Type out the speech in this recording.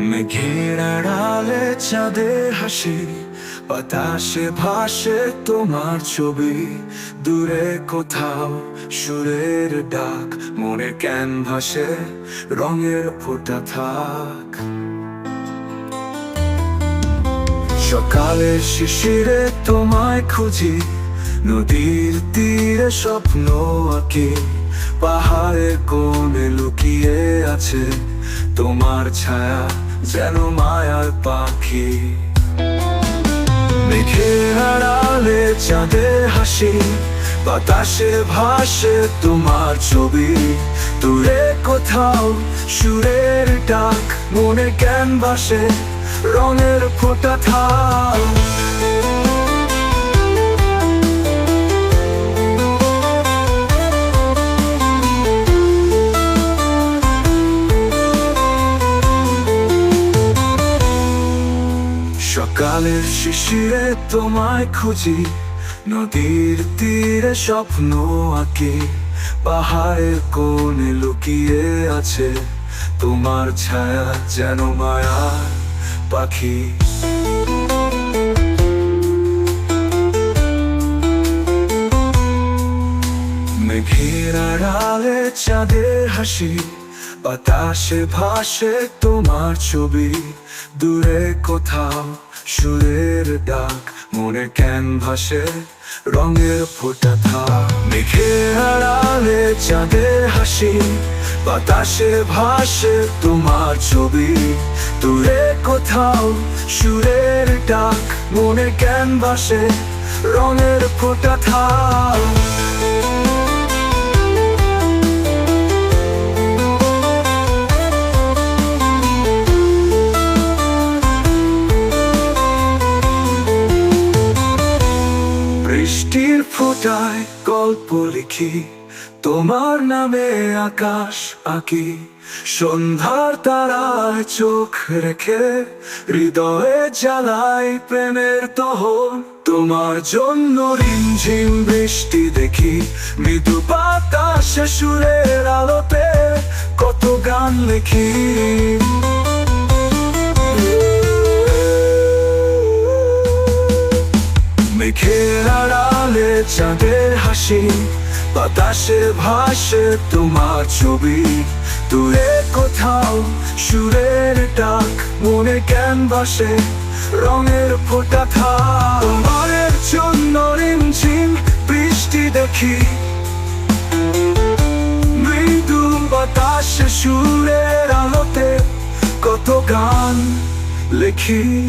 মেঘের আড়ালে চাঁদের হাসি বাতাসে ভাসে তোমার ছবি দূরে কোথাও সুরের ডাক মনে ক্যানভাসে রঙের ফোটা থাক সকালে শিশিরে তোমায় খুঁজি নদীর তীরে স্বপ্ন আঁকি পাহাড়ের কোণে লুকিয়ে আছে তোমার ছায়া যেন মায়ার পাখি। মেঘের আড়ালে চাঁদের হাসি, বাতাসে ভাসে তোমার ছবি। দূরে কোথাও সুরের ডাক, মনে জ্ঞান ভাসে রঙের ফোটা থাক। সকালের শিশিরে তোমায় খুঁজি, নদীর তীরে স্বপ্ন আঁকি, পাহাড়ের কোণে লুকিয়ে আছে, তোমার ছায়া যেন মায়ার পাখি। মেঘের আড়ালে চাঁদের হাসি বাতাসে ভাসে তোমার ছবি। দূরে কোথাও সুরের ডাক, মনে ক্যানভাসে রঙের ফোটা থাক। মেঘের আড়ালে চাঁদের হাসি, বাতাসে ভাসে তোমার ছবি। দূরে কোথাও সুরের ডাক, মনে ক্যানভাসে রঙের ফোটা থাক। বৃষ্টির ফোটায় গল্প লিখি। তোমার নামে আকাশ আঁকি। সন্ধ্যার তারায় চোখ রেখে হৃদয়ে জ্বালাই প্রেমের তহন। তোমার জন্য রিমঝিম বৃষ্টি দেখি। মৃদু বাতাসে সুরের আলোতে কত গান লিখি। চাঁদের হাসি, বাতাসে ভাসে তোমার ছবি। দূরে কোথাও সুরের ডাক, মনে বাসে রঙের ফোটা থাক। জন্য রিমঝিম বৃষ্টি দেখি। মৃদু বাতাসে সুরের আলোতে কত গান লিখি।